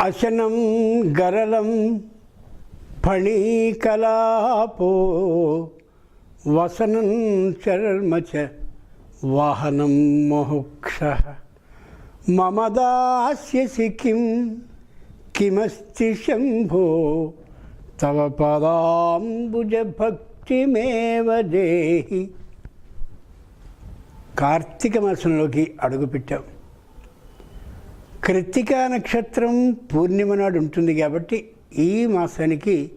అశనం గరళం ఫణీకలాపో వసనం చర్మచ వాహనం మోక్ష మమ దాస్యసి కిం కిమస్తి శంభో తవ పదాంబుజ భక్తిమేవ దేహి. కార్తీక మాసంలోకి అడుగుపెట్టాం. కృత్తికా నక్షత్రం పూర్ణిమ నాడు ఉంటుంది కాబట్టి ఈ మాసానికి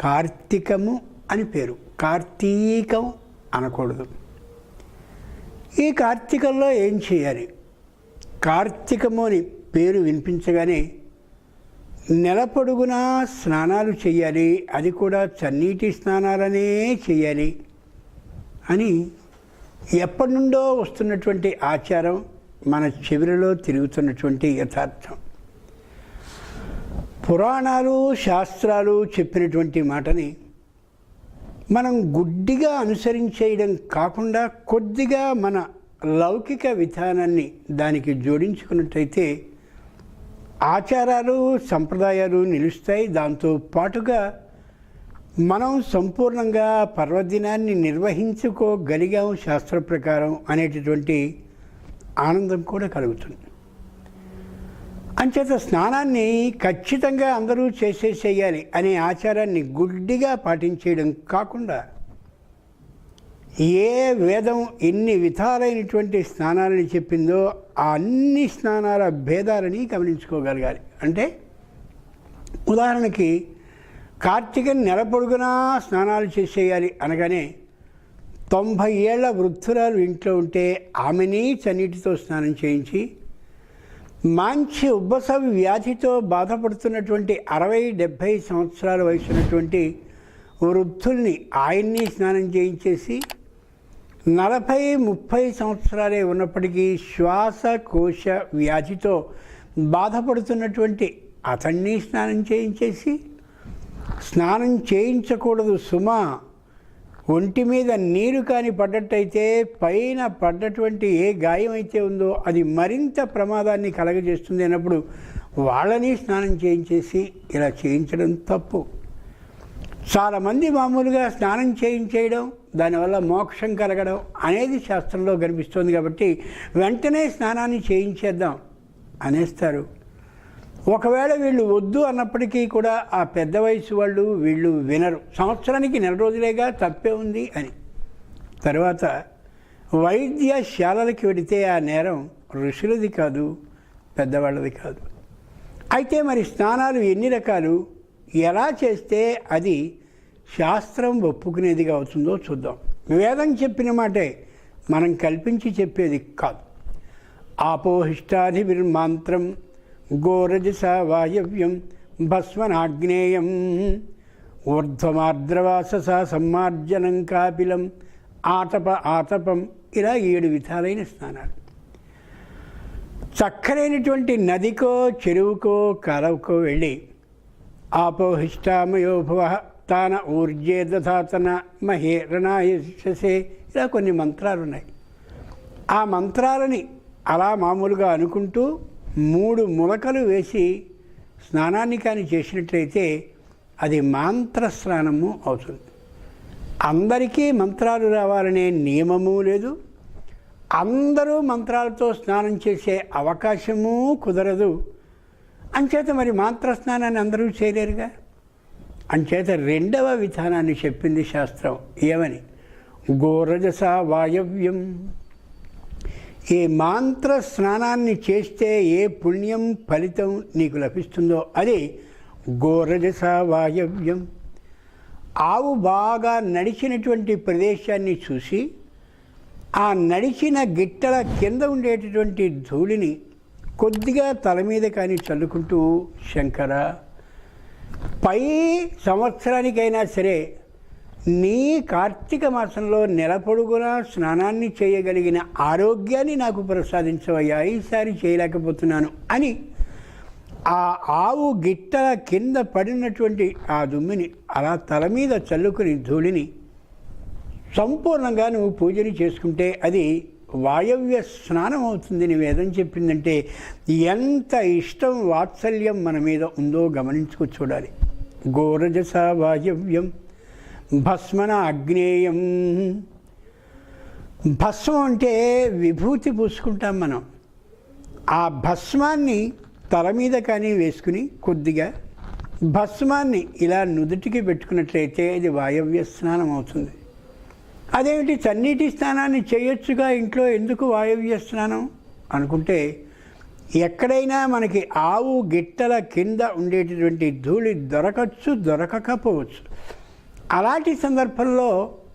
కార్తీకము అని పేరు. కార్తీకం అనకూడదు. ఈ కార్తీకంలో ఏం చేయాలి? కార్తీకము అని పేరు వినిపించగానే నెల పొడుగునా స్నానాలు చేయాలి. అది కూడా చన్నీటి స్నానాలనే చేయాలి అని ఎప్పటి నుండో వస్తున్నటువంటి ఆచారం మన చెవిలో తిరుగుతున్నటువంటి యథార్థం. పురాణాలు శాస్త్రాలు చెప్పినటువంటి మాటని మనం గుడ్డిగా అనుసరించేయడం కాకుండా కొద్దిగా మన లౌకిక విధానాన్ని దానికి జోడించుకున్నట్టయితే ఆచారాలు సంప్రదాయాలు నిలుస్తాయి. దాంతో పాటుగా మనం సంపూర్ణంగా పర్వదినాన్ని నిర్వహించుకోగలిగాం శాస్త్ర ప్రకారం అనేటటువంటి ఆనందం కూడా కలుగుతుంది. అంచేత స్నానాన్ని ఖచ్చితంగా అందరూ చేసేసేయాలి అనే ఆచారాన్ని గుడ్డిగా పాటించేయడం కాకుండా ఏ వేదం ఎన్ని విధాలైనటువంటి స్నానాలని చెప్పిందో ఆ అన్ని స్నానాల భేదాలని గమనించుకోగలగాలి. అంటే ఉదాహరణకి కార్తీక నెల పొడుగునా స్నానాలు చేసేయాలి అనగానే తొంభై ఏళ్ళ వృద్ధురాలు ఇంట్లో ఉంటే ఆమెని చన్నీటితో స్నానం చేయించి మంచి ఉబ్బసవి వ్యాధితో బాధపడుతున్నటువంటి అరవై డెబ్భై సంవత్సరాల వయసున్నటువంటి వృద్ధుల్ని ఆయన్ని స్నానం చేయించేసి నలభై ముప్పై సంవత్సరాలే ఉన్నప్పటికీ శ్వాసకోశ వ్యాధితో బాధపడుతున్నటువంటి అతన్ని స్నానం చేయించేసి స్నానం చేయించకూడదు సుమా. ఒంటి మీద నీరు కాని పడ్డట్టయితే పైన పడ్డటువంటి ఏ గాయం అయితే ఉందో అది మరింత ప్రమాదాన్ని కలగజేస్తుంది అన్నప్పుడు వాళ్ళని స్నానం చేయించేసి ఇలా చేయించడం తప్పు. చాలామంది మామూలుగా స్నానం చేయించేయడం దానివల్ల మోక్షం కలగడం అనేది శాస్త్రంలో కనిపిస్తోంది కాబట్టి వెంటనే స్నానాన్ని చేయించేద్దాం అనేస్తారు. ఒకవేళ వీళ్ళు వద్దు అన్నప్పటికీ కూడా ఆ పెద్ద వయసు వాళ్ళు వీళ్ళు వినరు. సంవత్సరానికి నెల రోజులేగా తప్పే ఉంది అని. తర్వాత వైద్యశాలలకి వెడితే ఆ నేరం ఋషులది కాదు పెద్దవాళ్ళది కాదు. అయితే మరి స్నానాలు ఎన్ని రకాలు? ఎలా చేస్తే అది శాస్త్రం ఒప్పుకునేదిగా అవుతుందో చూద్దాం. వేదం చెప్పిన మాటే మనం కల్పించి చెప్పేది కాదు. ఆపోహిష్టాధివిర్మాంత్రం గోరజస వాయవ్యం భస్మనాగ్నేయం. ఊర్ధ్వమార్ద్రవాసస సమ్మార్జనం కాపిలం ఆతప ఆతపం ఇలా ఏడు విధాలైన స్నానాలు. చక్కనైనటువంటి నదికో చెరువుకో కలవుకో వెళ్ళి ఆపోహిష్టామయోభవ తాన ఊర్జే దధాతన మహే రణాయసే ఇలా కొన్ని మంత్రాలు ఉన్నాయి ఆ మంత్రాలని అలా మామూలుగా అనుకుంటూ మూడు ములకలు వేసి స్నానాన్ని కానీ చేసినట్లయితే అది మంత్ర స్నానము అవుతుంది. అందరికీ మంత్రాలు రావాలనే నియమము లేదు. అందరూ మంత్రాలతో స్నానం చేసే అవకాశము కుదరదు. అంచేత మరి మంత్ర స్నానాన్ని అందరూ చేయలేరుగా? అంచేత రెండవ విధానాన్ని చెప్పింది శాస్త్రం ఏమని? గోరజస వాయవ్యం. ఈ మాంత్ర స్నానాన్ని చేస్తే ఏ పుణ్యం ఫలితం నీకు లభిస్తుందో అది గోరజస వాయవ్యం ఆవు బాగా నడిచినటువంటి ప్రదేశాన్ని చూసి ఆ నడిచిన గిట్టల కింద ఉండేటటువంటి ధూళిని కొద్దిగా తల మీద కానీ చల్లుకుంటూ శంకర పై సంవత్సరానికైనా సరే నీ కార్తీక మాసంలో నెల పొడుగునా స్నానాన్ని చేయగలిగిన ఆరోగ్యాన్ని నాకు ప్రసాదించవయ్యా. ఈసారి చేయలేకపోతున్నాను అని ఆ ఆవు గిట్టల కింద పడినటువంటి ఆ దుమ్మిని అలా తల మీద చల్లుకుని ధూళిని సంపూర్ణంగా నువ్వు పూజని చేసుకుంటే అది వాయవ్య స్నానం అవుతుంది నీ వేదం చెప్పిందంటే ఎంత ఇష్టం వాత్సల్యం మన మీద ఉందో గమనించుకు చూడాలి. గోరజస వాయవ్యం. భస్మన అగ్నేయం. భస్మం అంటే విభూతి పూసుకుంటాం మనం. ఆ భస్మాన్ని తల మీద కానీ వేసుకుని కొద్దిగా భస్మాన్ని ఇలా నుదుటికి పెట్టుకున్నట్లయితే అది వాయవ్య స్నానం అవుతుంది. అదేమిటి చన్నీటి స్నానాన్ని చేయొచ్చుగా ఇంట్లో ఎందుకు వాయవ్య స్నానం? అనుకుంటే ఎక్కడైనా మనకి ఆవు గిట్టల కింద ఉండేటటువంటి ధూళి దొరకచ్చు దొరకకపోవచ్చు. అలాంటి సందర్భంలో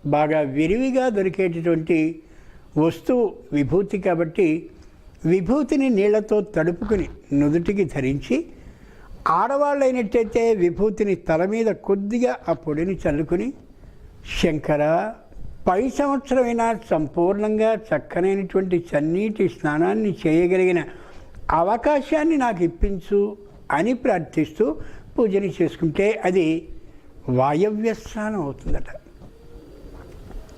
బాగా విరివిగా దొరికేటటువంటి వస్తువు విభూతి కాబట్టి విభూతిని నీళ్ళతో తడుపుకుని నుదుటికి ధరించి ఆడవాళ్ళైనట్టయితే విభూతిని తల మీద కొద్దిగా ఆ పొడిని చల్లుకుని శంకర పై సంవత్సరమైనా సంపూర్ణంగా చక్కనైనటువంటి చన్నీటి స్నానాన్ని చేయగలిగిన అవకాశాన్ని నాకు ఇప్పించు అని ప్రార్థిస్తూ పూజని చేసుకుంటే అది వాయవ్య స్నానం అవుతుందట.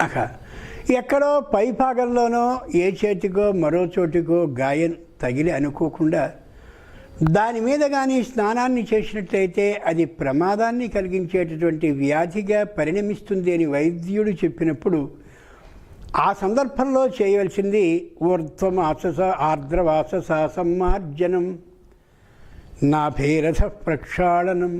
అక ఎక్కడో పై భాగంలోనో ఏ చేతికో మరో చోటికో గాయం తగిలి అనుకోకుండా దాని మీద కానీ స్నానాన్ని చేసినట్లయితే అది ప్రమాదాన్ని కలిగించేటటువంటి వ్యాధిగా పరిణమిస్తుంది అని వైద్యుడు చెప్పినప్పుడు ఆ సందర్భంలో చేయవలసింది ఊర్ధ్వం ఆసస ఆర్ద్రవాసస సమ్మార్జనం నాభేరథ ప్రక్షాళనం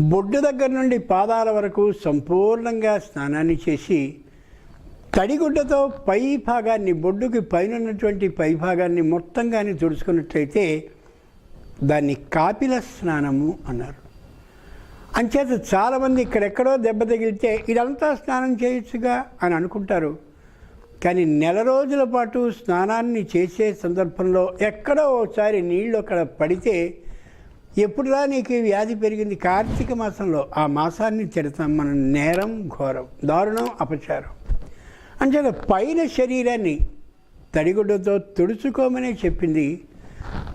బొడ్డు దగ్గర నుండి పాదాల వరకు సంపూర్ణంగా స్నానాన్ని చేసి తడిగుడ్డతో పై భాగాన్ని బొడ్డుకి పైన ఉన్నటువంటి పై భాగాన్ని మొత్తంగానే తుడుచుకున్నట్లయితే దాన్ని కాపిల స్నానము అన్నారు. అంచేత చాలామంది ఇక్కడెక్కడో దెబ్బ తగిలితే ఇదంతా స్నానం చేయొచ్చుగా అని అనుకుంటారు. కానీ నెల రోజుల పాటు స్నానాన్ని చేసే సందర్భంలో ఎక్కడో ఒకసారి నీళ్ళు అక్కడ పడితే ఎప్పుడురా నీకు ఈ వ్యాధి పెరిగింది? కార్తీక మాసంలో ఆ మాసాన్ని తిడతాం మనం నేరం ఘోరం దారుణం అపచారం. అంచేత పైన శరీరాన్ని తడిగుడ్డతో తుడుచుకోమనే చెప్పింది.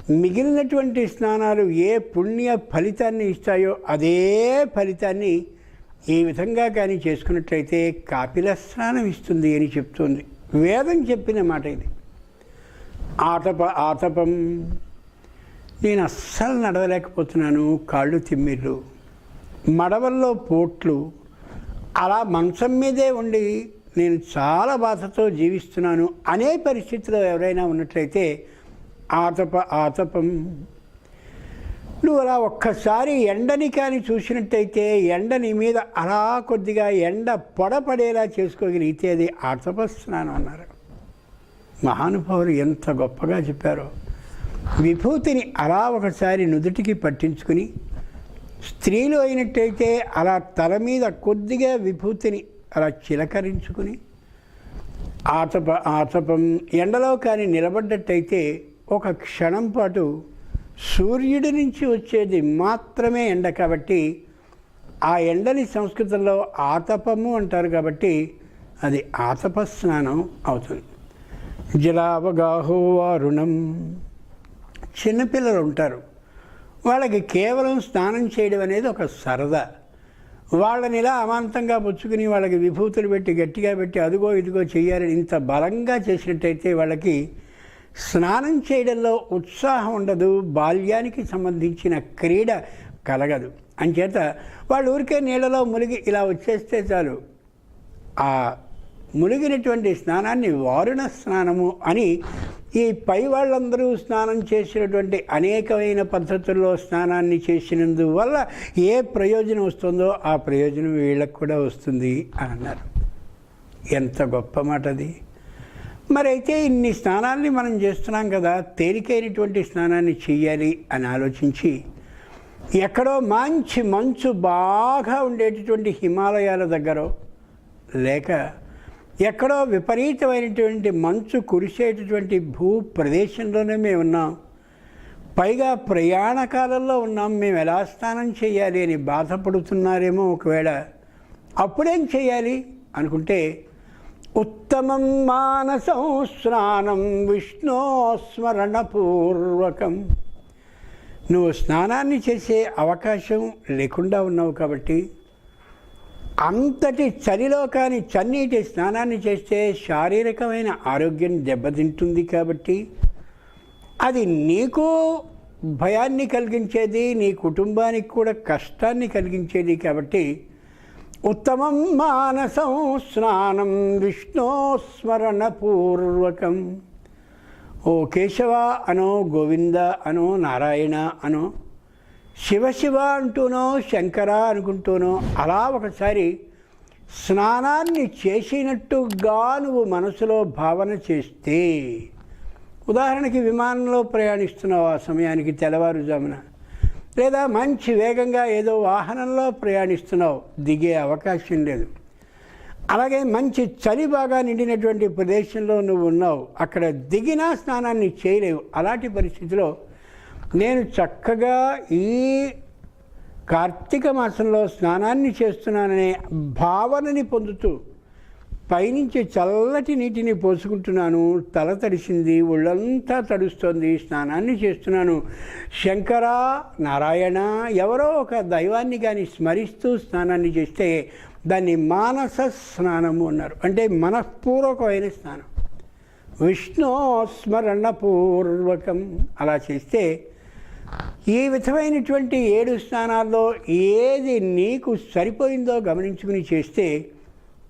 మిగిలినటువంటి స్నానాలు ఏ పుణ్య ఫలితాన్ని ఇస్తాయో అదే ఫలితాన్ని ఈ విధంగా కానీ చేసుకున్నట్లయితే కాపిల స్నానం ఇస్తుంది అని చెప్తుంది. వేదం చెప్పిన మాట ఇది. ఆతప ఆతపం నేను అస్సలు నడవలేకపోతున్నాను కాళ్ళు తిమ్మిర్లు. మడవల్లో పోట్లు. అలా మంచం మీదే ఉండి నేను చాలా బాధతో జీవిస్తున్నాను అనే పరిస్థితిలో ఎవరైనా ఉన్నట్లయితే ఆతప ఆతపం. నువ్వు అలా ఒక్కసారి ఎండని కానీ చూసినట్టయితే ఎండని మీద అలా కొద్దిగా ఎండ పొడపడేలా చేసుకోగలిగితే అది ఆతప స్నానం అన్నారు. మహానుభావులు ఎంత గొప్పగా చెప్పారో. విభూతిని అలా ఒకసారి నుదుటికి పట్టించుకుని స్త్రీలు అయినట్టయితే అలా తల మీద కొద్దిగా విభూతిని అలా చిలకరించుకుని ఆతప ఆతపం ఎండలో కానీ నిలబడ్డట్టయితే ఒక క్షణం పాటు సూర్యుడి నుంచి వచ్చేది మాత్రమే ఎండ కాబట్టి ఆ ఎండని సంస్కృతంలో ఆతపము అంటారు కాబట్టి అది ఆతప స్నానం అవుతుంది. జలావగాహో వారుణం. చిన్నపిల్లలు ఉంటారు. వాళ్ళకి కేవలం స్నానం చేయడం అనేది ఒక సరదా. వాళ్ళని ఇలా అమాంతంగా పుచ్చుకుని వాళ్ళకి విభూతులు పెట్టి గట్టిగా పెట్టి అదుగో ఇదిగో చేయాలని ఇంత బలంగా చేసినట్టయితే వాళ్ళకి స్నానం చేయడంలో ఉత్సాహం ఉండదు బాల్యానికి సంబంధించిన క్రీడ కలగదు. అంచేత వాళ్ళు ఊరికే నీళ్ళలో మునిగి ఇలా వచ్చేస్తే చాలు. ఆ మునిగినటువంటి స్నానాన్ని వారుణ స్నానము అని ఈ పై వాళ్ళందరూ స్నానం చేసినటువంటి అనేకమైన పద్ధతుల్లో స్నానాన్ని చేసినందువల్ల ఏ ప్రయోజనం వస్తుందో ఆ ప్రయోజనం వీళ్ళకు కూడా వస్తుంది అని అన్నారు. ఎంత గొప్ప మాట అది. మరి అయితే ఇన్ని స్నానాల్ని మనం చేస్తున్నాం కదా తేలికైనటువంటి స్నానాన్ని చెయ్యాలి అని ఆలోచించి ఎక్కడో మంచి మంచు బాగా ఉండేటటువంటి హిమాలయాల దగ్గర లేక ఎక్కడో విపరీతమైనటువంటి మంచు కురిసేటటువంటి భూ ప్రదేశంలోనే మేము ఉన్నాం. పైగా ప్రయాణ కాలంలో ఉన్నాం. మేము ఎలా స్నానం చేయాలి అని బాధపడుతున్నారేమో ఒకవేళ అప్పుడేం చేయాలి అనుకుంటే ఉత్తమం మానసం స్నానం విష్ణోస్మరణ స్మరణపూర్వకం. నువ్వు స్నానాన్ని చేసే అవకాశం లేకుండా ఉన్నావు కాబట్టి అంతటి చలిలో కానీ చన్నీటి స్నానాన్ని చేస్తే శారీరకమైన ఆరోగ్యం దెబ్బతింటుంది కాబట్టి అది నీకు భయాన్ని కలిగించేది నీ కుటుంబానికి కూడా కష్టాన్ని కలిగించేది కాబట్టి ఉత్తమం మానసం స్నానం విష్ణోస్మరణపూర్వకం ఓ కేశవ అనో గోవింద అనో నారాయణ అనో శివ శివ అంటూనో శంకర అనుకుంటూనో అలా ఒకసారి స్నానాన్ని చేసినట్టుగా నువ్వు మనసులో భావన చేస్తే ఉదాహరణకి విమానంలో ప్రయాణిస్తున్నావు ఆ సమయానికి తెల్లవారుజామున లేదా మంచి వేగంగా ఏదో వాహనంలో ప్రయాణిస్తున్నావు దిగే అవకాశం లేదు. అలాగే మంచి చలి బాగా నిండినటువంటి ప్రదేశంలో నువ్వు ఉన్నావు అక్కడ దిగినా స్నానాన్ని చేయలేవు. అలాంటి పరిస్థితిలో నేను చక్కగా ఈ కార్తీక మాసంలో స్నానాన్ని చేస్తున్నాననే భావనని పొందుతూ పైనుంచి చల్లటి నీటిని పోసుకుంటున్నాను. తల తడిసింది ఒళ్ళంతా తడుస్తోంది స్నానాన్ని చేస్తున్నాను. శంకర నారాయణ ఎవరో ఒక దైవాన్ని కానీ స్మరిస్తూ స్నానాన్ని చేస్తే దాన్ని మానస స్నానము అన్నారు. అంటే మనఃపూర్వకమైన స్నానం. విష్ణు స్మరణపూర్వకం అలా చేస్తే ఈ విధమైనటువంటి ఏడు స్నానాల్లో ఏది నీకు సరిపోయిందో గమనించుకుని చేస్తే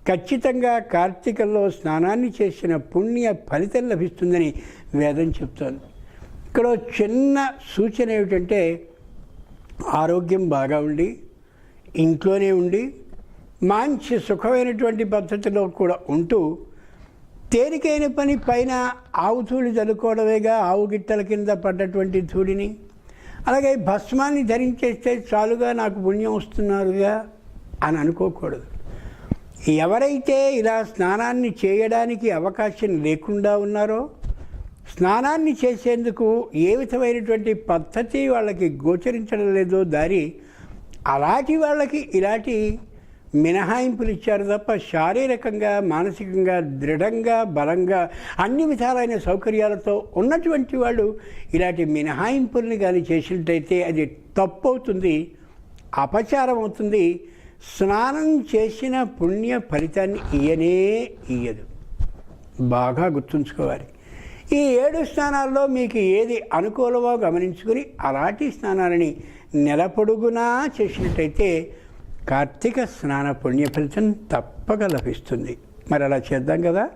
ఖచ్చితంగా కార్తీకంలో స్నానాన్ని చేసిన పుణ్య ఫలితం లభిస్తుందని వేదం చెప్తోంది. ఇక్కడ చిన్న సూచన ఏమిటంటే ఆరోగ్యం బాగా ఉండి ఇంట్లోనే ఉండి మంచి సుఖమైనటువంటి పద్ధతిలో కూడా ఉంటూ తేలికైన పని పైన ఆవు ధూళి చల్లుకోవడమేగా ఆవు గిట్టల కింద పడ్డటువంటి ధూళిని అలాగే భస్మాన్ని ధరించేస్తే చాలుగా నాకు పుణ్యం వస్తున్నారుగా అని అనుకోకూడదు. ఎవరైతే ఇలా స్నానాన్ని చేయడానికి అవకాశం లేకుండా ఉన్నారో స్నానాన్ని చేసేందుకు ఏ విధమైనటువంటి పద్ధతి వాళ్ళకి గోచరించడం లేదో దారి అలాంటి వాళ్ళకి ఇలాంటి మినహాయింపులు ఇచ్చారు తప్ప శారీరకంగా మానసికంగా దృఢంగా బలంగా అన్ని విధాలైన సౌకర్యాలతో ఉన్నటువంటి వాళ్ళు ఇలాంటి మినహాయింపుల్ని కానీ చేసినట్టయితే అది తప్పు అవుతుంది అపచారం అవుతుంది స్నానం చేసిన పుణ్య ఫలితాన్ని ఇయ్యనే ఇయ్యదు. బాగా గుర్తుంచుకోవాలి. ఈ ఏడు స్నానాల్లో మీకు ఏది అనుకూలమో గమనించుకుని అలాంటి స్నానాలని నెల పొడుగునా చేసినట్టయితే కార్తీక స్నాన పుణ్య ఫలితం తప్పక లభిస్తుంది. మరి అలా చేద్దాం కదా?